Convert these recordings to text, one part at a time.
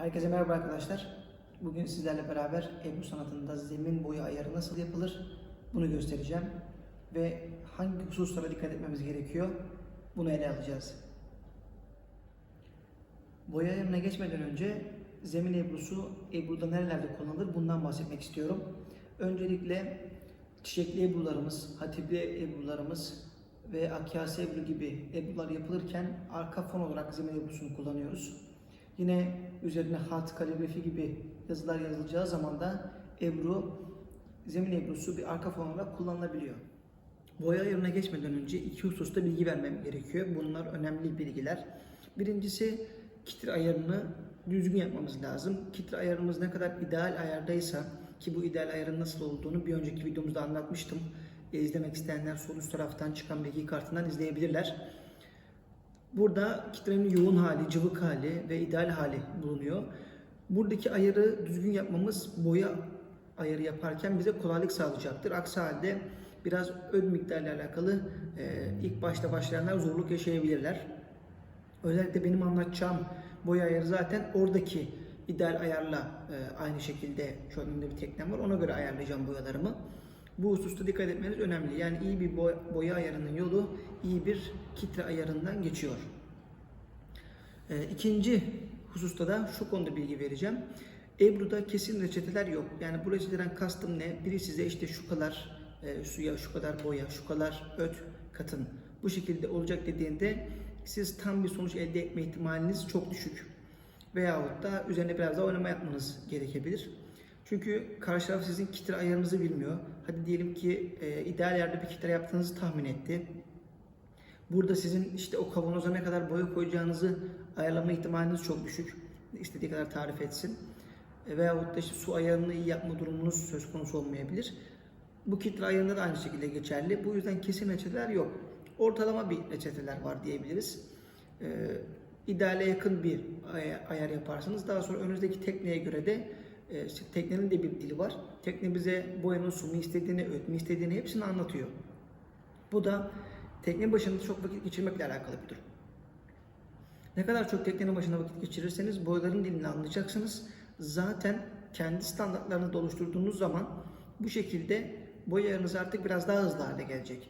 Herkese merhaba arkadaşlar. Bugün sizlerle beraber Ebru sanatında zemin boyu ayarı nasıl yapılır bunu göstereceğim. Ve hangi hususlara dikkat etmemiz gerekiyor bunu ele alacağız. Boya ayarına geçmeden önce zemin ebrusu Ebru'da nerelerde kullanılır bundan bahsetmek istiyorum. Öncelikle çiçekli ebrularımız, hatipli ebrularımız ve akyasi ebru gibi ebrular yapılırken arka fon olarak zemin ebrusunu kullanıyoruz. Yine üzerine hat, kaligrafi gibi yazılar yazılacağı zaman da ebru, zemin ebrusu bir arka fon olarak kullanılabiliyor. Boya ayarına geçmeden önce iki hususta bilgi vermem gerekiyor. Bunlar önemli bilgiler. Birincisi kitre ayarını düzgün yapmamız lazım. Kitre ayarımız ne kadar ideal ayardaysa ki bu ideal ayarın nasıl olduğunu bir önceki videomuzda anlatmıştım. E, izlemek isteyenler sol üst taraftan çıkan bilgi kartından izleyebilirler. Burada kitlenin yoğun hali, cıvık hali ve ideal hali bulunuyor. Buradaki ayarı düzgün yapmamız boya ayarı yaparken bize kolaylık sağlayacaktır. Aksi halde biraz ön miktarla alakalı e, ilk başta başlayanlar zorluk yaşayabilirler. Özellikle benim anlatacağım boya ayarı zaten oradaki ideal ayarla e, aynı şekilde şu an bir teknem var. Ona göre ayarlayacağım boyalarımı. Bu hususta dikkat etmeniz önemli. Yani iyi bir boya, boya ayarının yolu iyi bir kitre ayarından geçiyor. E, ikinci hususta da şu konuda bilgi vereceğim. Ebru'da kesin reçeteler yok. Yani bu reçeteden kastım ne? Biri size işte şu kadar e, suya, şu kadar boya, şu kadar öt katın. Bu şekilde olacak dediğinde siz tam bir sonuç elde etme ihtimaliniz çok düşük. Veyahut da üzerine biraz daha oynama yapmanız gerekebilir. Çünkü karşı taraf sizin kitre ayarınızı bilmiyor. Hadi diyelim ki e, ideal yerde bir kitre yaptığınızı tahmin etti. Burada sizin işte o kavanoza ne kadar boya koyacağınızı ayarlama ihtimaliniz çok düşük. İstediği kadar tarif etsin. E, veyahut da işte su ayarını iyi yapma durumunuz söz konusu olmayabilir. Bu kitle ayarında da aynı şekilde geçerli. Bu yüzden kesin reçeteler yok. Ortalama bir reçeteler var diyebiliriz. Ee, ideale yakın bir ay- ayar yaparsınız. Daha sonra önünüzdeki tekneye göre de e, işte teknenin de bir dili var. Tekne bize boyanın su mu istediğini, öt mü istediğini hepsini anlatıyor. Bu da tekne başında çok vakit geçirmekle alakalı bir durum. Ne kadar çok teknenin başına vakit geçirirseniz boyaların dilini anlayacaksınız. Zaten kendi standartlarını da oluşturduğunuz zaman bu şekilde boyalarınız artık biraz daha hızlı hale gelecek.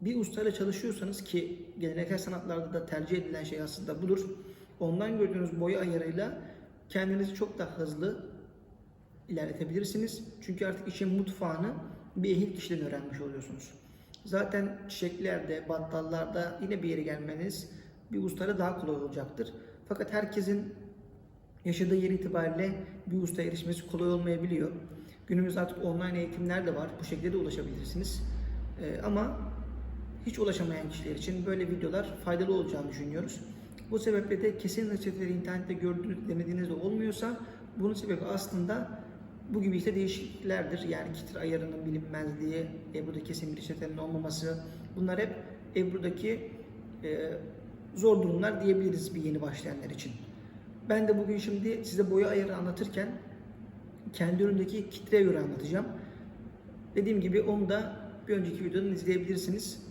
Bir ustayla çalışıyorsanız ki geleneksel sanatlarda da tercih edilen şey aslında budur. Ondan gördüğünüz boya ayarıyla kendinizi çok daha hızlı ilerletebilirsiniz. Çünkü artık işin mutfağını bir ehil kişiden öğrenmiş oluyorsunuz. Zaten çiçeklerde, battallarda yine bir yere gelmeniz bir ustayla daha kolay olacaktır. Fakat herkesin yaşadığı yer itibariyle bir ustaya erişmesi kolay olmayabiliyor. Günümüzde artık online eğitimler de var. Bu şekilde de ulaşabilirsiniz. Ee, ama hiç ulaşamayan kişiler için böyle videolar faydalı olacağını düşünüyoruz. Bu sebeple de kesin reçeteleri internette gördüğünüz, denediğinizde olmuyorsa bunun sebebi aslında bu gibi işte değişikliklerdir. Yani kitre ayarının bilinmezliği, Ebru'da kesin bir reçetenin olmaması. Bunlar hep Ebru'daki e, zor durumlar diyebiliriz bir yeni başlayanlar için. Ben de bugün şimdi size boya ayarı anlatırken kendi önümdeki kitreye göre anlatacağım. Dediğim gibi onu da bir önceki videodan izleyebilirsiniz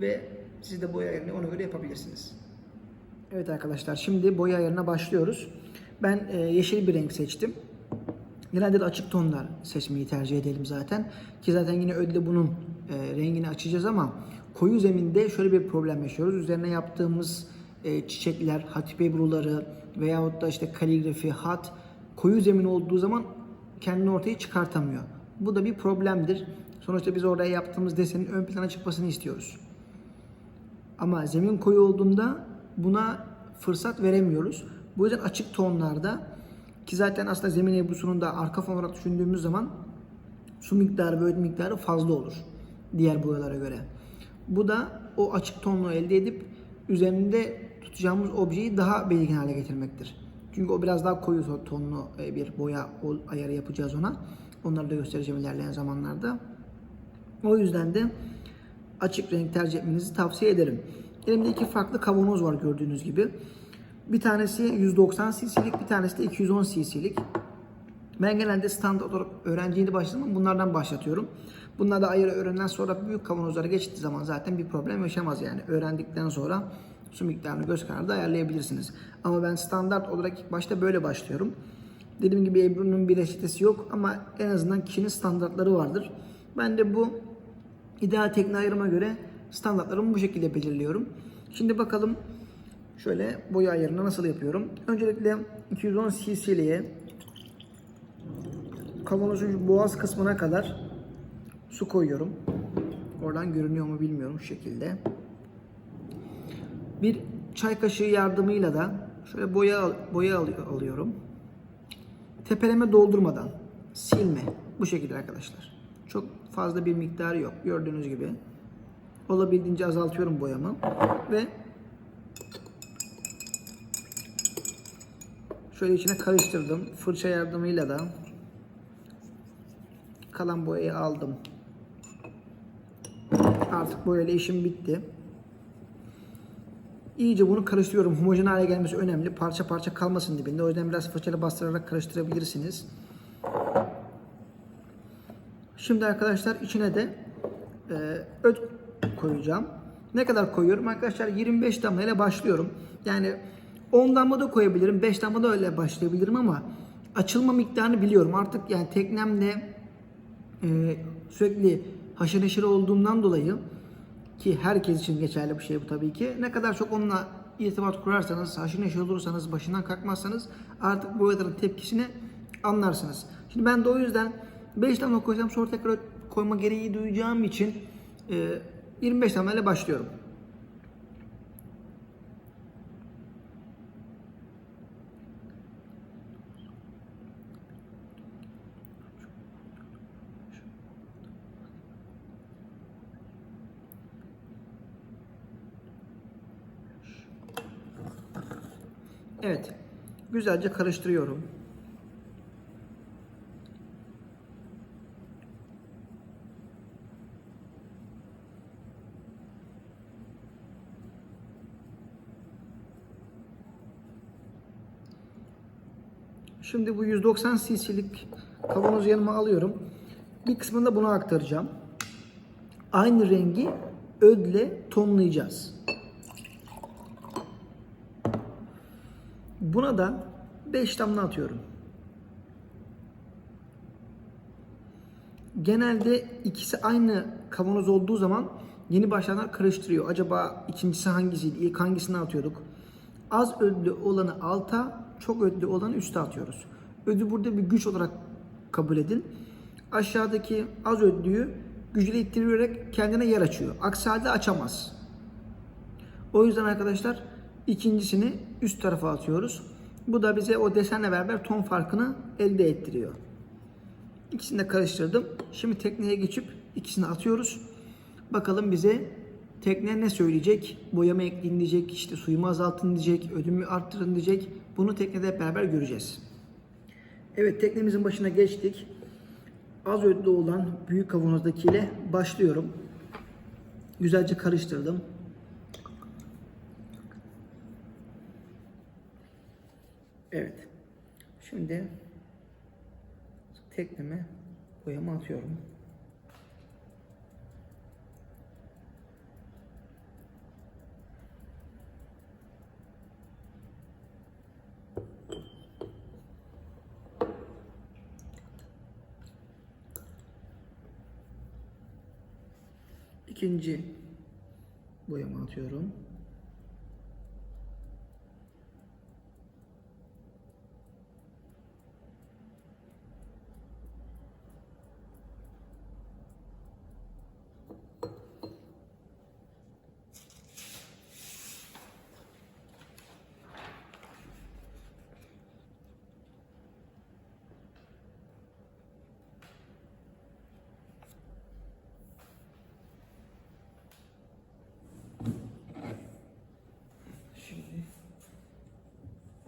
ve siz de boya ayarını ona göre yapabilirsiniz. Evet arkadaşlar şimdi boya ayarına başlıyoruz. Ben e, yeşil bir renk seçtim. Genelde de açık tonlar seçmeyi tercih edelim zaten. Ki zaten yine ödle bunun e, rengini açacağız ama koyu zeminde şöyle bir problem yaşıyoruz. Üzerine yaptığımız e, çiçekler, hatip ebruları veyahut da işte kaligrafi, hat koyu zemin olduğu zaman kendini ortaya çıkartamıyor. Bu da bir problemdir. Sonuçta biz oraya yaptığımız desenin ön plana çıkmasını istiyoruz. Ama zemin koyu olduğunda buna fırsat veremiyoruz. Bu yüzden açık tonlarda ki zaten aslında zemin ebrusunun da arka fon olarak düşündüğümüz zaman su miktarı ve ödül miktarı fazla olur diğer boyalara göre. Bu da o açık tonluğu elde edip üzerinde tutacağımız objeyi daha belirgin hale getirmektir. Çünkü o biraz daha koyu tonlu e, bir boya ayarı yapacağız ona. Onları da göstereceğim ilerleyen zamanlarda. O yüzden de açık renk tercih etmenizi tavsiye ederim. Elimde iki farklı kavanoz var gördüğünüz gibi. Bir tanesi 190 cc'lik, bir tanesi de 210 cc'lik. Ben genelde standart olarak öğrenci yeni başladığım zaman bunlardan başlatıyorum. Bunlar da ayarı öğrendikten sonra büyük kavanozlara geçtiği zaman zaten bir problem yaşamaz yani. Öğrendikten sonra su miktarını göz kararı ayarlayabilirsiniz. Ama ben standart olarak ilk başta böyle başlıyorum. Dediğim gibi Ebru'nun bir reçetesi yok ama en azından kişinin standartları vardır. Ben de bu ideal tekne ayırıma göre standartlarımı bu şekilde belirliyorum. Şimdi bakalım şöyle boya ayarını nasıl yapıyorum. Öncelikle 210 cc'liye kavanozun boğaz kısmına kadar su koyuyorum. Oradan görünüyor mu bilmiyorum şu şekilde. Bir çay kaşığı yardımıyla da şöyle boya boya al- alıyorum. Tepeleme doldurmadan silme bu şekilde arkadaşlar. Çok fazla bir miktarı yok gördüğünüz gibi. Olabildiğince azaltıyorum boyamı ve şöyle içine karıştırdım. Fırça yardımıyla da kalan boyayı aldım. Artık boyayla işim bitti. İyice bunu karıştırıyorum. Homojen hale gelmesi önemli. Parça parça kalmasın dibinde. O yüzden biraz fırçayla bastırarak karıştırabilirsiniz. Şimdi arkadaşlar içine de e, öt koyacağım. Ne kadar koyuyorum? Arkadaşlar 25 damla ile başlıyorum. Yani 10 damla da koyabilirim. 5 damla da öyle başlayabilirim ama açılma miktarını biliyorum. Artık yani teknemde e, sürekli haşır neşir olduğumdan dolayı ki herkes için geçerli bir şey bu tabii ki. Ne kadar çok onunla irtibat kurarsanız, haşır neşir olursanız, başından kalkmazsanız artık bu boyaların tepkisini anlarsınız. Şimdi ben de o yüzden 5 damla koysam sonra tekrar koyma gereği duyacağım için e, 25 damla ile başlıyorum. Evet. Güzelce karıştırıyorum. Şimdi bu 190 cc'lik kavanozu yanıma alıyorum. Bir kısmını da buna aktaracağım. Aynı rengi ödle tonlayacağız. Buna da 5 damla atıyorum. Genelde ikisi aynı kavanoz olduğu zaman yeni başlayanlar karıştırıyor. Acaba ikincisi hangisiydi? İlk hangisini atıyorduk? Az ödlü olanı alta, çok ödlü olanı üste atıyoruz. Ödü burada bir güç olarak kabul edin. Aşağıdaki az ödlüyü gücüyle ittirerek kendine yer açıyor. Aksi halde açamaz. O yüzden arkadaşlar ikincisini üst tarafa atıyoruz. Bu da bize o desenle beraber ton farkını elde ettiriyor. İkisini de karıştırdım. Şimdi tekneye geçip ikisini atıyoruz. Bakalım bize tekne ne söyleyecek? Boyama ekleyin diyecek, işte suyumu azaltın diyecek, ödümü arttırın diyecek. Bunu teknede hep beraber göreceğiz. Evet teknemizin başına geçtik. Az ödlü olan büyük kavanozdakiyle başlıyorum. Güzelce karıştırdım. Evet. Şimdi tekneme boyama atıyorum. İkinci boyama atıyorum.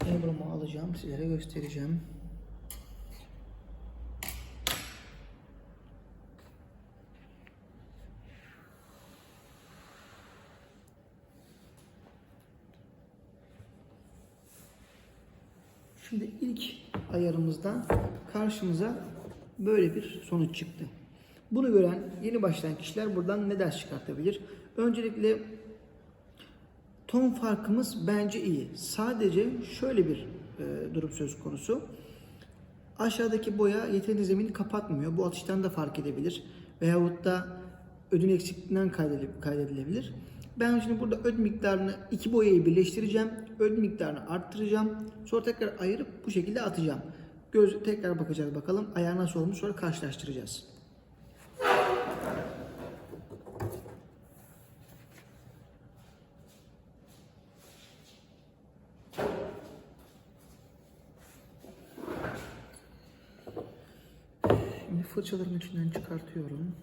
Şimdi Ebru'mu alacağım, sizlere göstereceğim. Şimdi ilk ayarımızda karşımıza böyle bir sonuç çıktı. Bunu gören yeni başlayan kişiler buradan ne ders çıkartabilir? Öncelikle Ton farkımız bence iyi. Sadece şöyle bir e, durum söz konusu. Aşağıdaki boya yeterince zemini kapatmıyor. Bu atıştan da fark edebilir. Veyahut da ödün eksikliğinden kaydedile- kaydedilebilir. Ben şimdi burada öd miktarını iki boyayı birleştireceğim. Öd miktarını arttıracağım. Sonra tekrar ayırıp bu şekilde atacağım. Göz tekrar bakacağız bakalım ayar nasıl olmuş sonra karşılaştıracağız. Şimdi fırçaların içinden çıkartıyorum.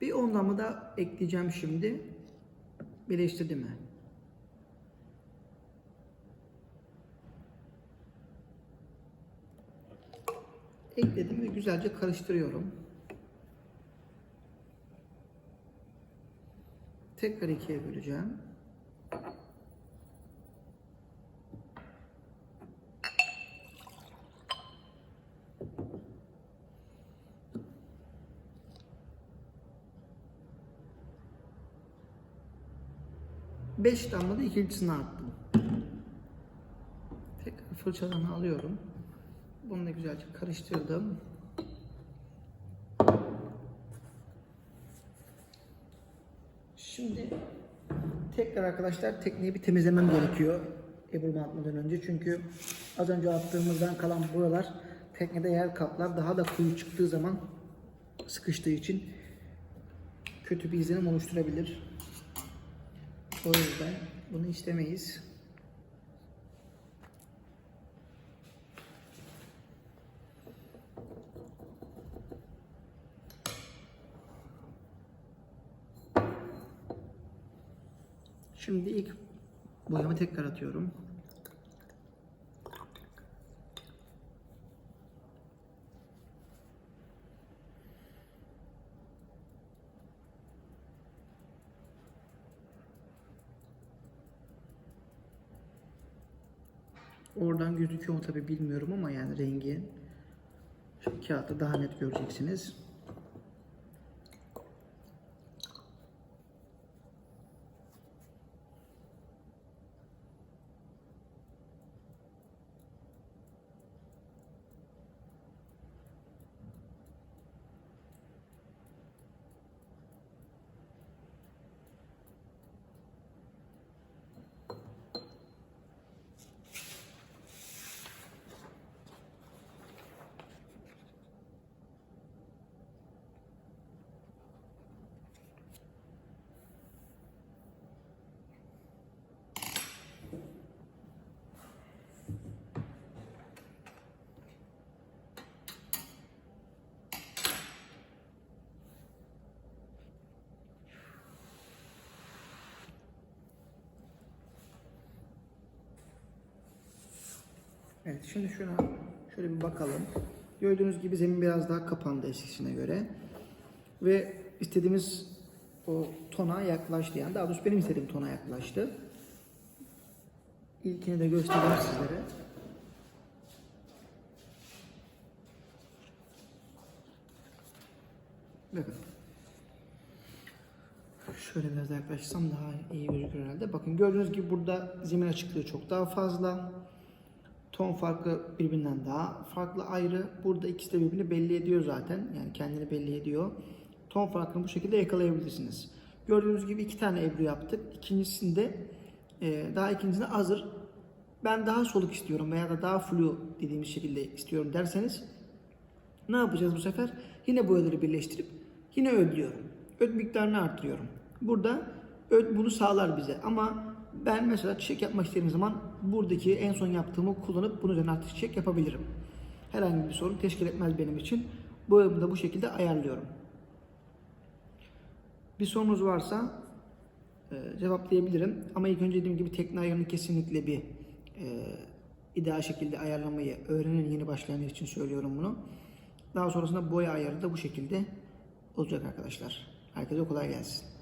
Bir on damla da ekleyeceğim şimdi. Birleştirdi mi? Ekledim ve güzelce karıştırıyorum. Tekrar ikiye böleceğim. Beş damla da ikincisini attım. Tekrar fırçadan alıyorum. Bunu da güzelce karıştırdım. Şimdi tekrar arkadaşlar tekneyi bir temizlemem gerekiyor Ebru'ma atmadan önce. Çünkü az önce attığımızdan kalan buralar teknede yer kaplar. Daha da kuyu çıktığı zaman sıkıştığı için kötü bir izlenim oluşturabilir. O yüzden bunu istemeyiz. Şimdi ilk boyamı tekrar atıyorum. Oradan gözüküyor mu tabi bilmiyorum ama yani rengi şu kağıtta daha net göreceksiniz. Evet şimdi şuna şöyle bir bakalım. Gördüğünüz gibi zemin biraz daha kapandı eskisine göre. Ve istediğimiz o tona yaklaştı yani. Daha doğrusu benim istediğim tona yaklaştı. İlkini de göstereyim sizlere. Bakın. Şöyle biraz daha yaklaşsam daha iyi gözükür herhalde. Bakın gördüğünüz gibi burada zemin açıklığı çok daha fazla. Ton farkı birbirinden daha farklı ayrı. Burada ikisi de birbirini belli ediyor zaten. Yani kendini belli ediyor. Ton farkını bu şekilde yakalayabilirsiniz. Gördüğünüz gibi iki tane ebru yaptık. İkincisinde e, daha ikincisinde hazır. Ben daha soluk istiyorum veya da daha flu dediğimiz şekilde istiyorum derseniz ne yapacağız bu sefer? Yine boyaları birleştirip yine ödlüyorum. Öd miktarını arttırıyorum. Burada öd bunu sağlar bize ama ben mesela çiçek yapmak istediğim zaman buradaki en son yaptığımı kullanıp bunun üzerine artık çiçek yapabilirim. Herhangi bir sorun teşkil etmez benim için. Boyamı da bu şekilde ayarlıyorum. Bir sorunuz varsa e, cevaplayabilirim. Ama ilk önce dediğim gibi tekne ayarını kesinlikle bir e, ideal şekilde ayarlamayı öğrenin yeni başlayanlar için söylüyorum bunu. Daha sonrasında boya ayarı da bu şekilde olacak arkadaşlar. Herkese kolay gelsin.